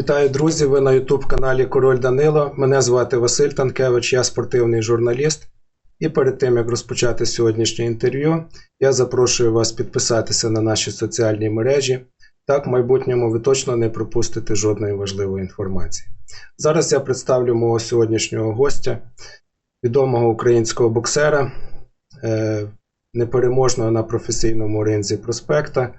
Вітаю, друзі! Ви на youtube каналі Король Данило. Мене звати Василь Танкевич, я спортивний журналіст. І перед тим як розпочати сьогоднішнє інтерв'ю, я запрошую вас підписатися на наші соціальні мережі. Так, в майбутньому ви точно не пропустите жодної важливої інформації. Зараз я представлю мого сьогоднішнього гостя, відомого українського боксера, е, непереможного на професійному ринзі проспекта,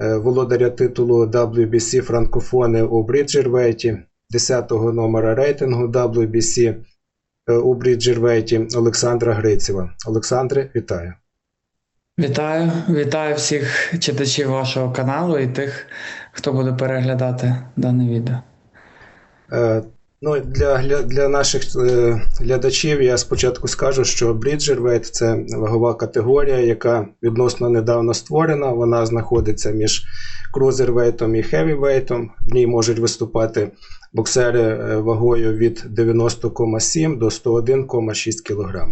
володаря титулу WBC франкофони у Бріджервейті, 10-го номера рейтингу WBC е, у Бріджервейті Олександра Грицєва. Олександре, вітаю. Вітаю, вітаю всіх читачів вашого каналу і тих, хто буде переглядати дане відео. Ну, для, для, наших е, глядачів я спочатку скажу, що Бріджервейт це вагова категорія, яка відносно недавно створена. Вона знаходиться між крузервейтом і хевівейтом. В ній можуть виступати боксери е, вагою від 90,7 до 101,6 кг.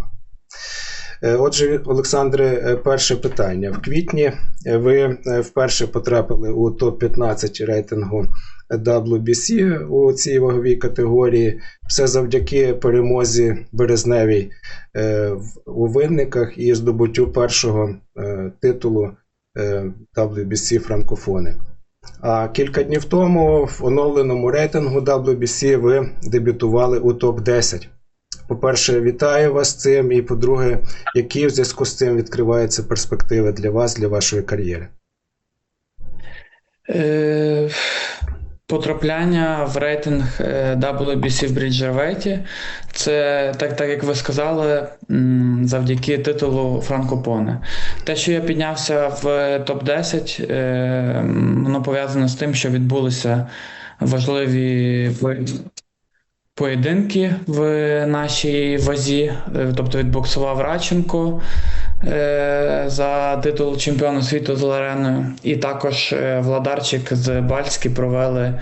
Е, Отже, Олександре, перше питання. В квітні ви вперше потрапили у топ-15 рейтингу WBC у цій ваговій категорії. Все завдяки перемозі Березневій е, у винниках і здобуттю першого е, титулу е, WBC франкофони. А кілька днів тому в оновленому рейтингу WBC ви дебютували у топ-10. По-перше, вітаю вас з цим. І по-друге, які в зв'язку з цим відкриваються перспективи для вас, для вашої кар'єри? Е, потрапляння в рейтинг е, WBC в Бріджервейті це, так, так як ви сказали, завдяки титулу Франкопоне. Те, що я піднявся в топ-10, е, воно пов'язано з тим, що відбулися важливі поєдинки в нашій вазі, Е, тобто відбоксував Радченко за титул чемпіона світу з Лареною, і також е, Владарчик з Бальськи провели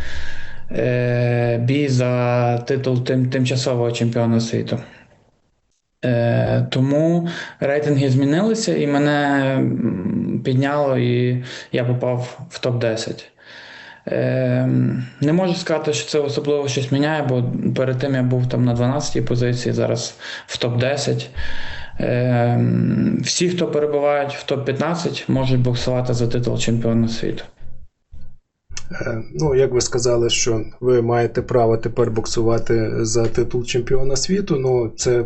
е, бій за титул тим, тимчасового чемпіона світу. Е, тому рейтинги змінилися, і мене підняло, і я попав в топ-10. Е, не можу сказати, що це особливо щось міняє, бо перед тим я був там на 12-й позиції, зараз в топ-10. Е, всі, хто перебувають в топ-15, можуть боксувати за титул чемпіона світу. Е, Ну, як ви сказали, що ви маєте право тепер боксувати за титул чемпіона світу. Ну, це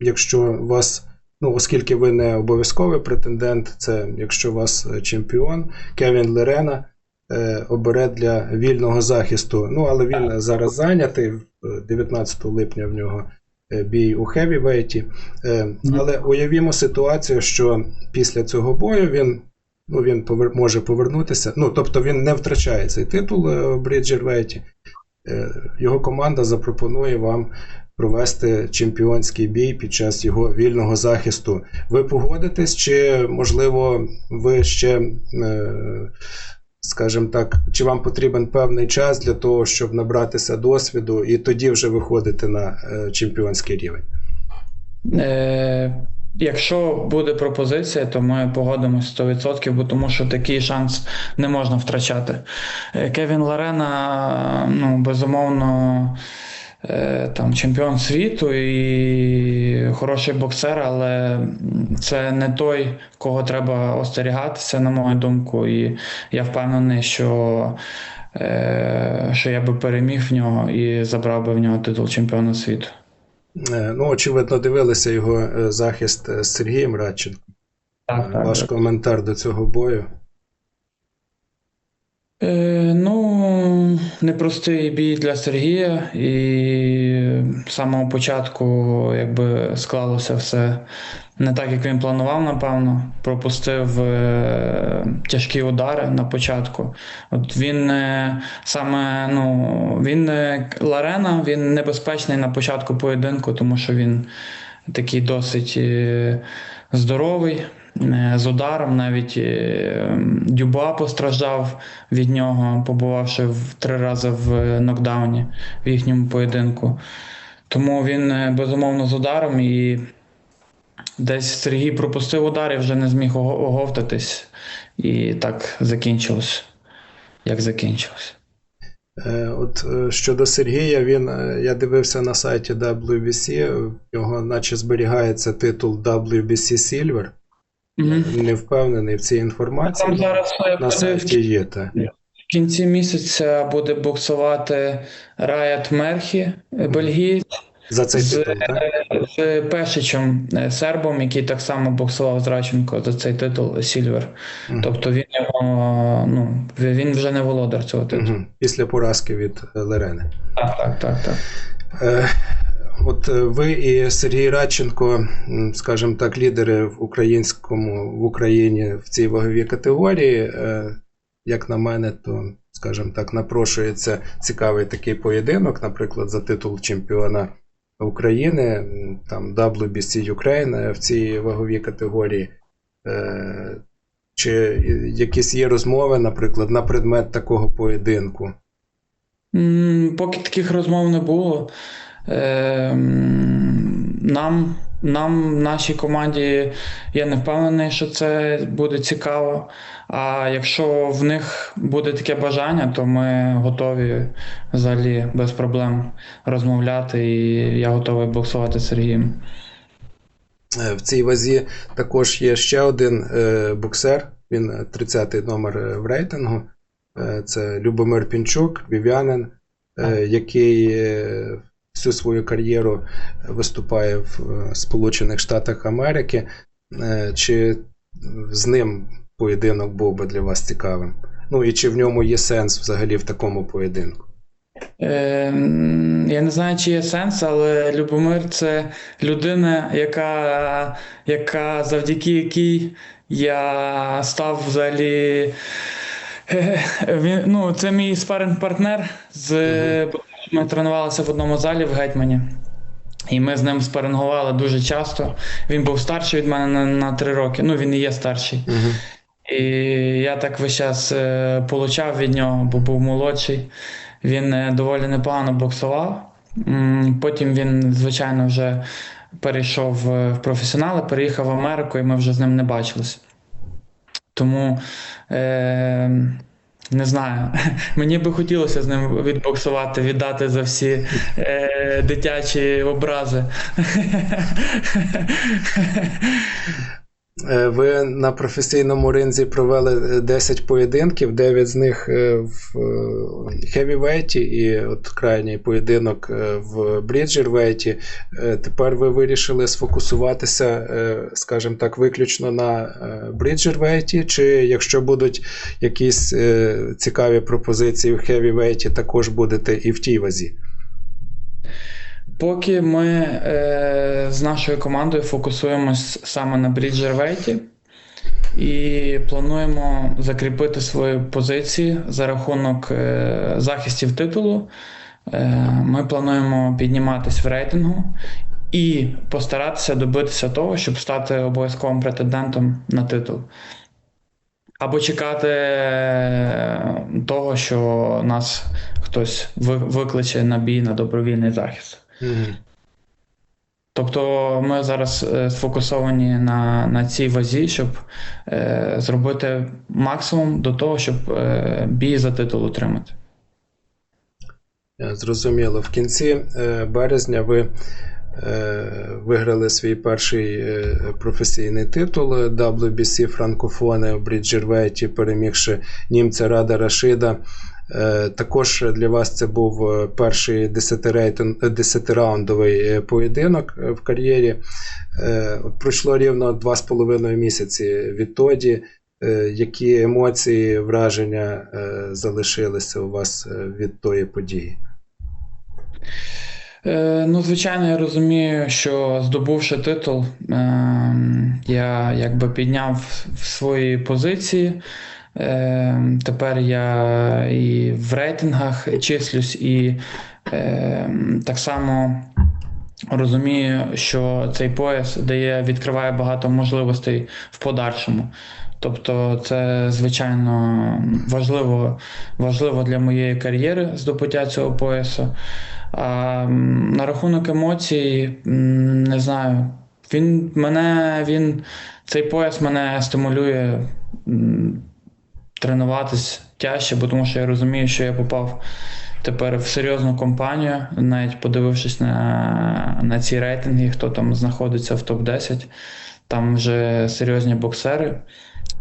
якщо вас, ну, оскільки ви не обов'язковий претендент, це якщо вас е, чемпіон Кевін Лерена е, обере для вільного захисту. Ну, але він зараз зайнятий. е, 19 липня в нього е, бій у хевівейті. Е, Але уявімо ситуацію, що після цього бою він ну, він повер... може повернутися. Ну, тобто він не втрачає цей титул е, у Бріджервейті. Е, Його команда запропонує вам провести чемпіонський бій під час його вільного захисту. Ви погодитесь, чи, можливо, ви ще, е, скажімо так, чи вам потрібен певний час для того, щоб набратися досвіду, і тоді вже виходити на е, чемпіонський рівень? Е, якщо буде пропозиція, то ми погодимося 100%, бо тому що такий шанс не можна втрачати. Е, Кевін Ларена, ну, безумовно, там, чемпіон світу і хороший боксер, але це не той, кого треба остерігатися, на мою думку. І я впевнений, що, е, що я би переміг в нього і забрав би в нього титул чемпіона світу. Е, Ну, очевидно, дивилися його е, захист е, з Сергієм Радченком. Так, так, Ваш так. коментар до цього бою. Е, ну, непростий бій для Сергія, і з самого початку якби склалося все не так, як він планував, напевно. Пропустив е, тяжкі удари на початку. От він е, саме, ну, він е, Ларена, він небезпечний на початку поєдинку, тому що він такий досить е, здоровий. Е, З ударом навіть е, Дюба постраждав від нього, побувавши в три рази в нокдауні в їхньому поєдинку. Тому він е, безумовно з ударом і десь Сергій пропустив удар і вже не зміг оговтатись. І так закінчилось, як закінчилось. Е, От е, щодо Сергія, він е, я дивився на сайті WBC, в нього наче зберігається титул WBC Silver. Мгм. Не впевнений в цій Там інформації. зараз е, На сайті є. Та. В кінці місяця буде боксувати Раят Мерхі, е, бельгієць, За цей з, титул, так? з Пешичем, е, сербом, який так само боксував з Радченко за цей титул Сільвер. Мгм. Тобто він його, ну, він вже не володар цього титулу. Мгм. Після поразки від е, Лерени. Так, так, так, так. От е, ви і Сергій Радченко, скажімо так, лідери в українському в Україні в цій ваговій категорії. Е, Як на мене, то, скажімо так, напрошується цікавий такий поєдинок, наприклад, за титул чемпіона України, там WBC Ukraine в цій ваговій категорії. Е, Чи якісь є розмови, наприклад, на предмет такого поєдинку? Поки таких розмов не було. Е, м, Нам, нам, нашій команді, я не впевнений, що це буде цікаво. А якщо в них буде таке бажання, то ми готові взагалі без проблем розмовляти, і я готовий боксувати з Сергієм. Е, В цій вазі також є ще один е, боксер. Він 30-й номер е, в рейтингу. Це Любомир Пінчук, вів'янин, е, який всю свою кар'єру виступає в е, Сполучених Штатах Америки. Е, Чи з ним поєдинок був би для вас цікавим? Ну і чи в ньому є сенс взагалі в такому поєдинку? Е, я не знаю, чи є сенс, але Любомир це людина, яка, яка завдяки якій я став взагалі. е, Він, ну, це мій спаринг-партнер. З, Ми тренувалися в одному залі в Гетьмані. І ми з ним спарингували дуже часто. Він був старший від мене на, на 3 роки. Ну, він і є старший. Угу. І я так весь час е, получав від нього, бо був молодший. Він е, доволі непогано боксував. Потім він, звичайно, вже перейшов е, в професіонали, переїхав в Америку, і ми вже з ним не бачилися. Тому е, не знаю. Мені би хотілося з ним відбоксувати, віддати за всі е, дитячі образи. Е, Ви на професійному ринзі провели е, 10 поєдинків, 9 з них е, в хевівейті і от крайній поєдинок е, в бріджервейті. Е, Тепер ви вирішили сфокусуватися, е, скажімо так, виключно на е, бріджервейті, чи якщо будуть якісь е, цікаві пропозиції в хевівейті, також будете і в тій вазі. Поки ми е, з нашою командою фокусуємось саме на бріджервейті і плануємо закріпити свої позиції за рахунок е, захистів титулу. Е, ми плануємо підніматись в рейтингу і постаратися добитися того, щоб стати обов'язковим претендентом на титул. Або чекати е, того, що нас хтось викличе на бій на добровільний захист. Тобто ми зараз е, сфокусовані на, на цій вазі, щоб е, зробити максимум до того, щоб е, бій за титул отримати. Е, Зрозуміло. В кінці е, березня ви виграли свій перший професійний титул WBC франкофони в Бріджервейті, перемігши німця Рада Рашида. Е, Також для вас це був е, перший 10-рейтин- е, 10-раундовий е, поєдинок в кар'єрі. Пройшло рівно 2,5 місяці відтоді. Які емоції, враження залишилися у вас від тої події? Ну, звичайно, я розумію, що здобувши титул, е, я якби підняв свої позиції. Е, тепер я і в рейтингах числюсь, і е, так само розумію, що цей пояс дає, відкриває багато можливостей в подальшому. Тобто, це звичайно важливо, важливо для моєї кар'єри здобуття цього поясу. А на рахунок емоцій, не знаю. Він мене, він, цей пояс мене стимулює тренуватись тяжче, бо тому що я розумію, що я попав тепер в серйозну компанію, навіть подивившись на, на ці рейтинги, хто там знаходиться в топ-10, там вже серйозні боксери.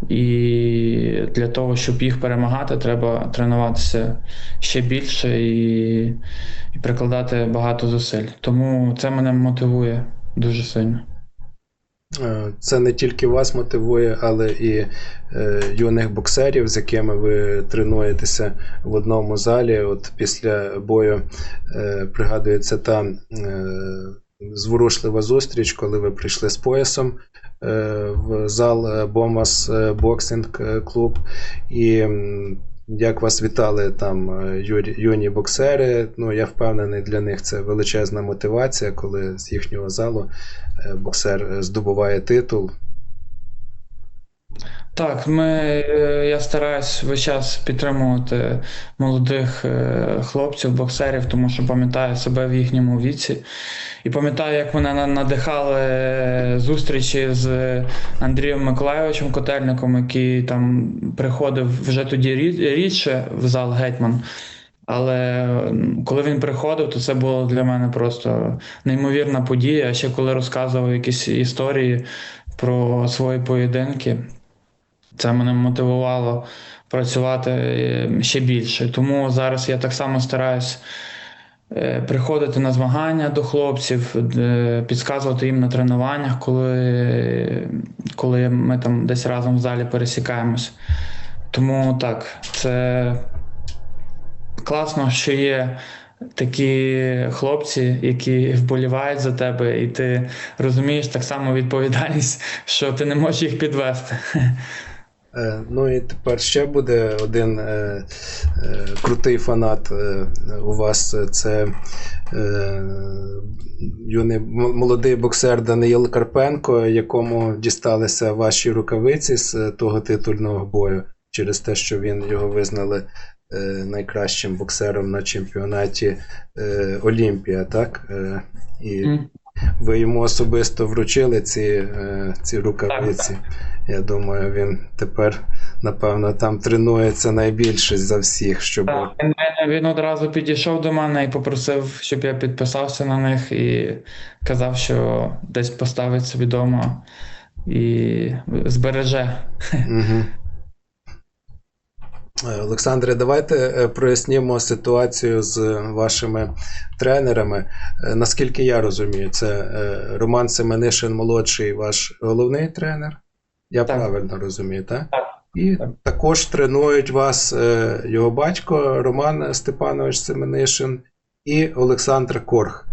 І для того, щоб їх перемагати, треба тренуватися ще більше і, і прикладати багато зусиль. Тому це мене мотивує дуже сильно. Е, Це не тільки вас мотивує, але і е, юних боксерів, з якими ви тренуєтеся в одному залі. От після бою е, пригадується та е, зворушлива зустріч, коли ви прийшли з поясом е, в зал Бомас Боксинг Клуб. І як вас вітали там е, юні боксери. Ну, я впевнений, для них це величезна мотивація, коли з їхнього залу е, боксер здобуває титул. Так, ми, е, я стараюсь весь час підтримувати молодих е, хлопців, боксерів, тому що пам'ятаю себе в їхньому віці. І пам'ятаю, як мене надихали зустрічі з Андрієм Миколайовичем Котельником, який там приходив вже тоді рідше в зал Гетьман. Але коли він приходив, то це було для мене просто неймовірна подія. А ще коли розказував якісь історії про свої поєдинки, це мене мотивувало працювати е, ще більше. Тому зараз я так само стараюсь е, приходити на змагання до хлопців, е, підказувати їм на тренуваннях, коли, коли ми там десь разом в залі пересікаємось. Тому так, це класно, що є такі хлопці, які вболівають за тебе, і ти розумієш так само відповідальність, що ти не можеш їх підвести. Е, Ну і тепер ще буде один е, е, крутий фанат е, у вас. Це е, юний молодий боксер Даниїл Карпенко, якому дісталися ваші рукавиці з е, того титульного бою через те, що він його визнали найкращим боксером на чемпіонаті Олімпія, так? І. ви йому особисто вручили ці, е, ці рукавиці. Я думаю, він тепер, напевно, там тренується найбільше за всіх, щоб. Так, Він, він одразу підійшов до мене і попросив, щоб я підписався на них, і казав, що десь поставить собі вдома і збереже. Угу. Олександре, давайте е, прояснімо ситуацію з вашими тренерами. Е, Наскільки я розумію, це е, Роман Семенишин молодший, ваш головний тренер. Я Так. правильно розумію, так? Так. І Так. також тренують вас е, його батько Роман Степанович Семенишин і Олександр Корх.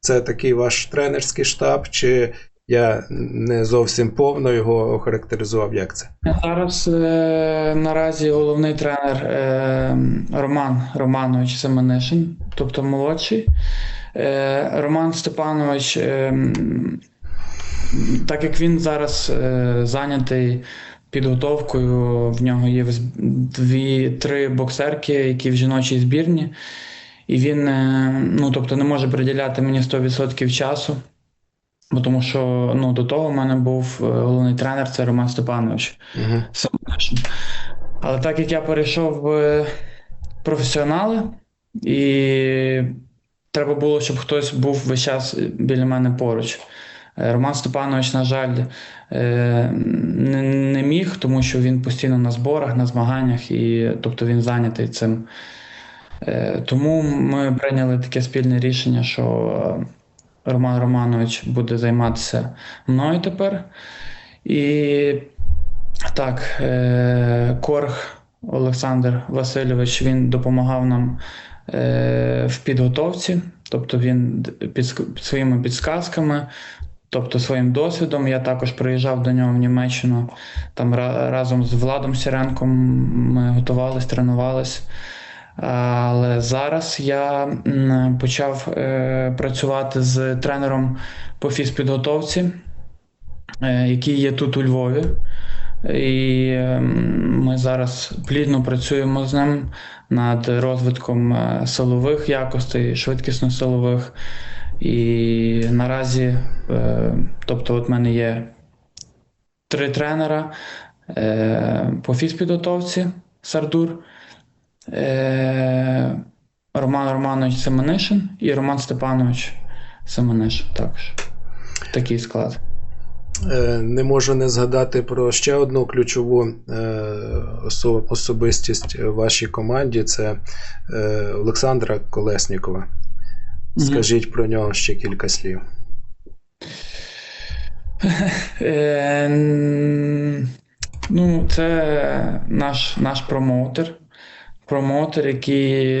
Це такий ваш тренерський штаб, чи я не зовсім повно його охарактеризував? Як це? Зараз е, наразі головний тренер е, Роман Романович Семенишин, тобто молодший. Е, Роман Степанович, е, так як він зараз е, зайнятий підготовкою, в нього є дві-три боксерки, які в жіночій збірні, і він е, ну, тобто не може приділяти мені 100% часу. Бо тому що ну, до того в мене був е, головний тренер, це Роман Степанович. Угу. Семенишин. Але так як я перейшов в професіонали, і треба було, щоб хтось був весь час біля мене поруч. Е, Роман Степанович, на жаль, е, не, міг, тому що він постійно на зборах, на змаганнях, і тобто він зайнятий цим. Е, Тому ми прийняли таке спільне рішення, що е, Роман Романович буде займатися мною тепер. І так, е, Корг Олександр Васильович він допомагав нам е, в підготовці, тобто він під своїми підсказками, тобто своїм досвідом. Я також приїжджав до нього в Німеччину там разом з Владом Сіренком. Ми готувались, тренувались. Але зараз я почав е, працювати з тренером по фізпідготовці, е, який є тут у Львові. І ми зараз плідно працюємо з ним над розвитком е, силових якостей, швидкісно-силових. І наразі, тобто, от в мене є три тренера по фізпідготовці Сардур, е, Роман Романович Семенишин і Роман Степанович Семенишин також. Такий склад. Е, Не можу не згадати про ще одну ключову е, особистість в вашій команді це Олександра Колеснікова. Скажіть про нього ще кілька слів. Ну, це наш, наш промоутер. Промоутер, який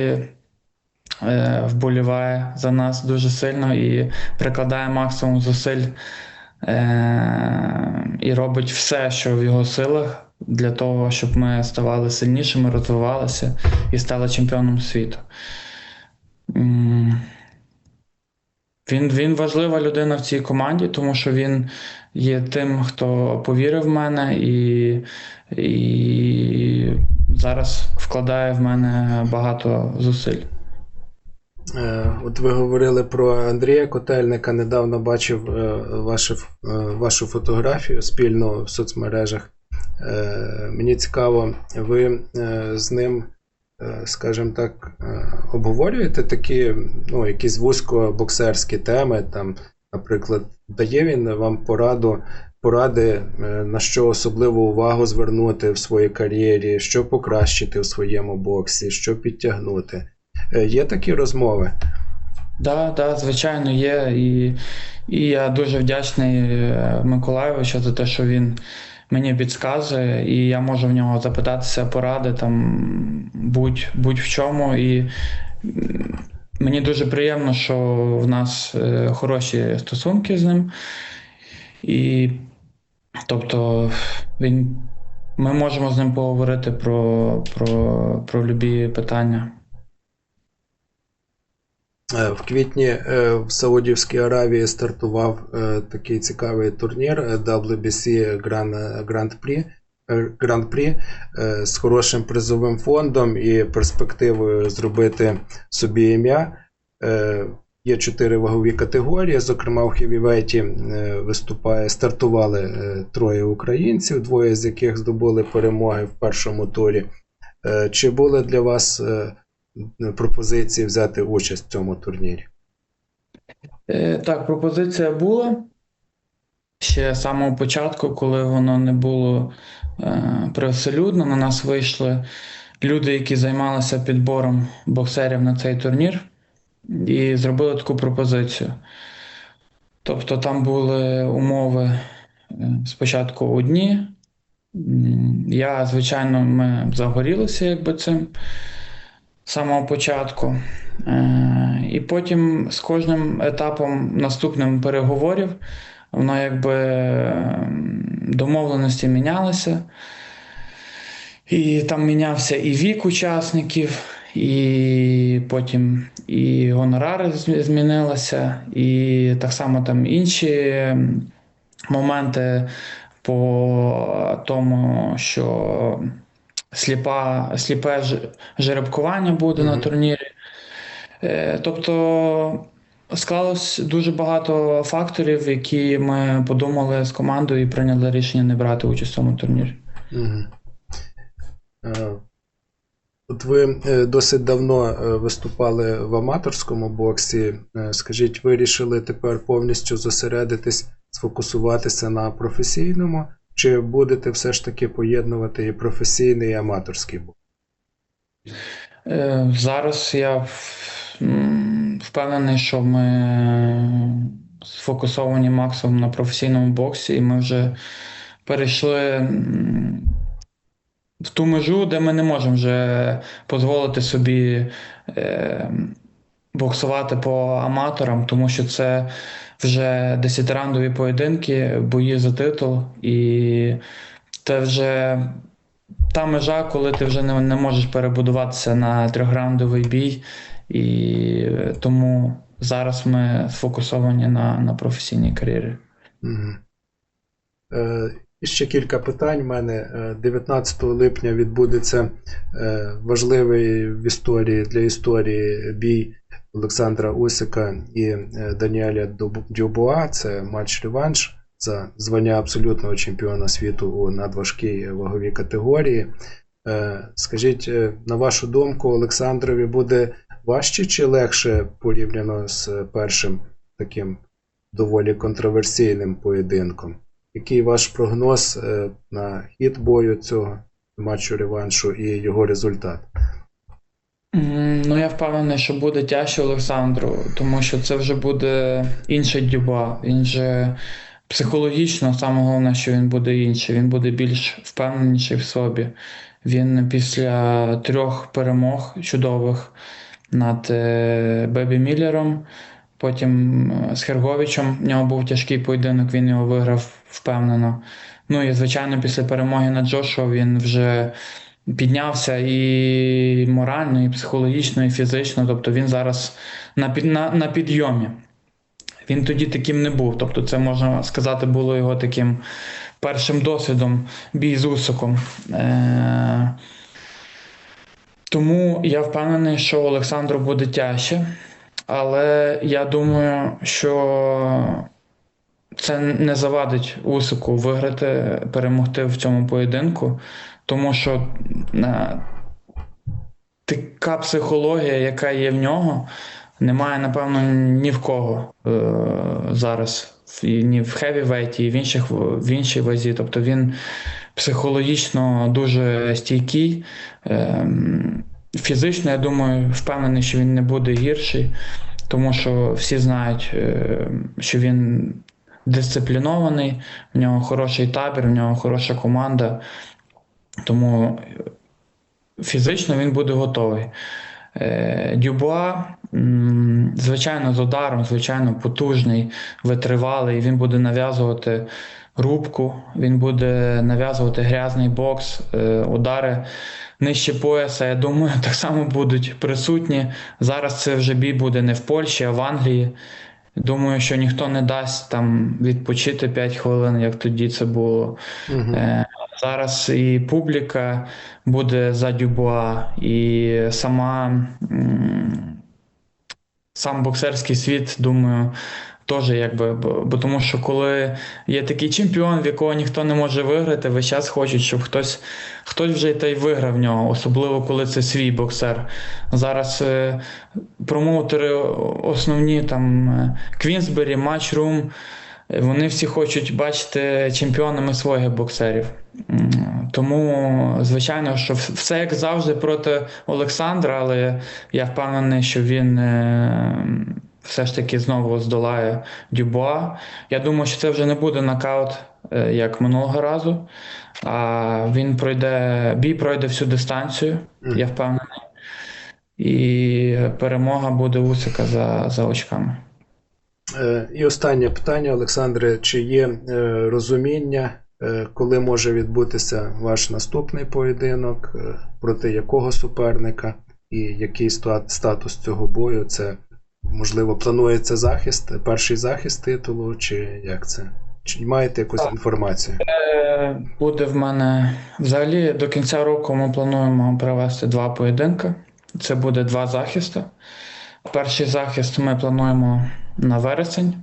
е, вболіває за нас дуже сильно і прикладає максимум зусиль е, і робить все, що в його силах, для того, щоб ми ставали сильнішими, розвивалися і стали чемпіоном світу. Він, він важлива людина в цій команді, тому що він є тим, хто повірив в мене і, і зараз вкладає в мене багато зусиль. Е, От ви говорили про Андрія Котельника. Недавно бачив е, ваше, ф- е, вашу фотографію спільно в соцмережах. Мені цікаво, ви з ним, скажімо так, обговорюєте такі, ну, якісь вузько-боксерські теми, там, наприклад, дає він вам пораду, поради, е, на що особливу увагу звернути в своїй кар'єрі, що покращити в своєму боксі, що підтягнути. Е, Є такі розмови? Да, да, звичайно, є. І, і я дуже вдячний е, Миколайовичу за те, що він мені підказує, і я можу в нього запитатися поради там будь, будь в чому. І мені дуже приємно, що в нас хороші стосунки з ним. І тобто він, ми можемо з ним поговорити про, про, про любі питання. Е, В квітні е, в Саудівській Аравії стартував е, такий цікавий турнір WBC Grand, Prix. е, з хорошим призовим фондом і перспективою зробити собі ім'я. Є чотири вагові категорії. Зокрема, в хевівейті е, виступає, стартували е, троє українців, двоє з яких здобули перемоги в першому турі. Е, Чи були для вас пропозиції взяти участь в цьому турнірі? Так, пропозиція була ще з самого початку, коли воно не було привселюдно. На нас вийшли люди, які займалися підбором боксерів на цей турнір, і зробили таку пропозицію. Тобто там були умови е, спочатку одні. Я, звичайно, ми загорілися якби цим з самого початку. Е, І потім з кожним етапом наступним переговорів воно якби домовленості мінялися. І там мінявся і вік учасників, і потім і гонорари змінилися, і так само там інші моменти по тому, що сліпа, сліпе жеребкування буде на турнірі. Е, Тобто склалось дуже багато факторів, які ми подумали з командою і прийняли рішення не брати участь в цьому турнірі. Мгм. Е, От ви е, досить давно е, виступали в аматорському боксі. Е, Скажіть, вирішили тепер повністю зосередитись, сфокусуватися на професійному, чи будете все ж таки поєднувати і професійний, і аматорський бокс? Зараз я впевнений, що ми сфокусовані максимум на професійному боксі, і ми вже перейшли в ту межу, де ми не можемо вже дозволити собі е, боксувати по аматорам, тому що це вже десятираундові поєдинки, бої за титул, і це вже та межа, коли ти вже не, не можеш перебудуватися на трьохраундовий бій, і тому зараз ми сфокусовані на, на професійній кар'єрі. Мгм. Е, ще кілька питань в мене. Е, 19 липня відбудеться е, важливий в історії для історії бій Олександра Усика і е, Даніеля Дюбуа. Це матч-реванш за звання абсолютного чемпіона світу у надважкій ваговій категорії. Е, Скажіть, е, на вашу думку, Олександрові буде важче чи легше порівняно з першим таким доволі контроверсійним поєдинком? Який ваш прогноз е, на хід бою цього матчу реваншу і його результат? Ну, я впевнений, що буде тяжче Олександру, тому що це вже буде інший Дюба. Він же психологічно, саме головне, що він буде інший. Він буде більш впевненіший в собі. Він після трьох перемог чудових над е, Бебі Міллером, потім е, з Херговичем. В нього був тяжкий поєдинок, він його виграв впевнено. Ну і звичайно, після перемоги над Джошуа він вже піднявся і морально, і психологічно, і фізично. Тобто він зараз на, під, на, на підйомі. Він тоді таким не був. Тобто, це можна сказати, було його таким першим досвідом бій з Усиком. Е- тому я впевнений, що Олександру буде тяжче, але я думаю, що це не завадить Усику виграти, перемогти в цьому поєдинку, тому що е, така психологія, яка є в нього, немає, напевно, ні в кого е, зараз. Ні в хевівейті, і в, інших, в іншій вазі. Тобто він психологічно дуже стійкий. Е, фізично, я думаю, впевнений, що він не буде гірший, тому що всі знають, е, що він дисциплінований, в нього хороший табір, в нього хороша команда. Тому фізично він буде готовий. Е, Дюбуа, звичайно, з ударом, звичайно, потужний, витривалий. Він буде нав'язувати рубку, він буде нав'язувати грязний бокс, е, удари нижче пояса. Я думаю, так само будуть присутні. Зараз це вже бій буде не в Польщі, а в Англії. Думаю, що ніхто не дасть там відпочити 5 хвилин, як тоді це було. Угу. Зараз і публіка буде за Дюбуа, і сама сам боксерський світ, думаю, теж якби. Бо, тому що коли є такий чемпіон, в якого ніхто не може виграти, весь час хочуть, щоб хтось, хтось вже та й виграв в нього, особливо коли це свій боксер. Зараз е, промоутери основні там е, Квінсбері, Матчрум. Вони всі хочуть бачити чемпіонами своїх боксерів. Тому, звичайно, що все як завжди проти Олександра, але я впевнений, що він е, все ж таки знову здолає Дюбуа. Я думаю, що це вже не буде нокаут, е, як минулого разу. А він пройде, бій пройде всю дистанцію, я впевнений. І перемога буде Усика за, за очками. Е, І останнє питання, Олександре: чи є е, розуміння, коли може відбутися ваш наступний поєдинок, проти якого суперника, і який статус цього бою? Це можливо планується захист, перший захист титулу, чи як це? Чи маєте якусь Так. інформацію? Е, Буде в мене взагалі до кінця року ми плануємо провести два поєдинки. Це буде два захисти. Перший захист ми плануємо на вересень.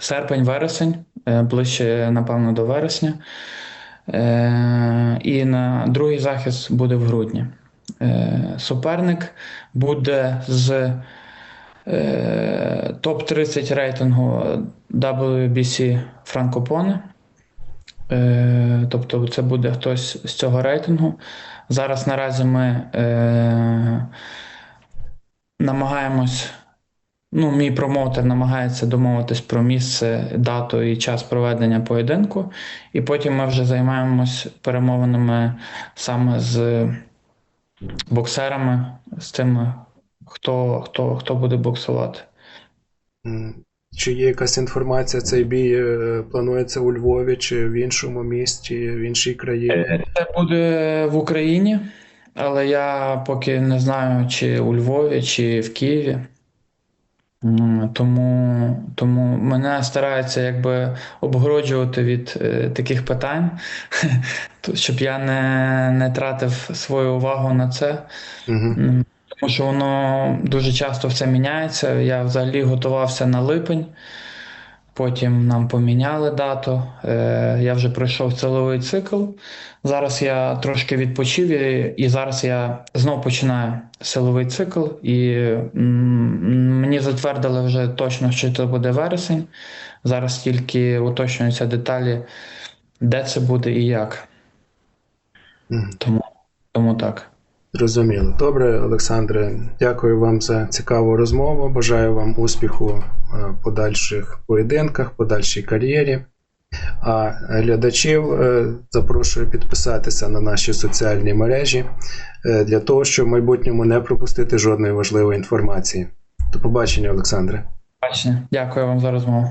Серпень-вересень, е, ближче, напевно, до вересня. Е, І на другий захист буде в грудні. Е, Суперник буде з е, топ-30 рейтингу WBC Франкопоне. Е, Тобто це буде хтось з цього рейтингу. Зараз наразі ми е, намагаємось. Ну, мій промоутер намагається домовитись про місце, дату і час проведення поєдинку, і потім ми вже займаємось перемовинами саме з боксерами, з тими, хто, хто, хто буде боксувати. Чи є якась інформація, цей бій е, планується у Львові, чи в іншому місті, в іншій країні? Це буде в Україні, але я поки не знаю, чи у Львові, чи в Києві. Тому, тому мене стараються якби обгороджувати від е, таких питань, то- щоб я не, не тратив свою увагу на це. Угу. М, Тому що воно дуже часто все міняється. Я взагалі готувався на липень. Потім нам поміняли дату. Е, Я вже пройшов силовий цикл. Зараз я трошки відпочив і, і зараз я знов починаю силовий цикл, і м, мені затвердили вже точно, що це буде вересень. Зараз тільки уточнюються деталі, де це буде і як. Тому, тому так. Зрозуміло. Добре, Олександре, дякую вам за цікаву розмову. Бажаю вам успіху е, в подальших поєдинках, подальшій кар'єрі. А глядачів е, запрошую підписатися на наші соціальні мережі е, для того, щоб в майбутньому не пропустити жодної важливої інформації. До побачення, Олександре. Дякую вам за розмову.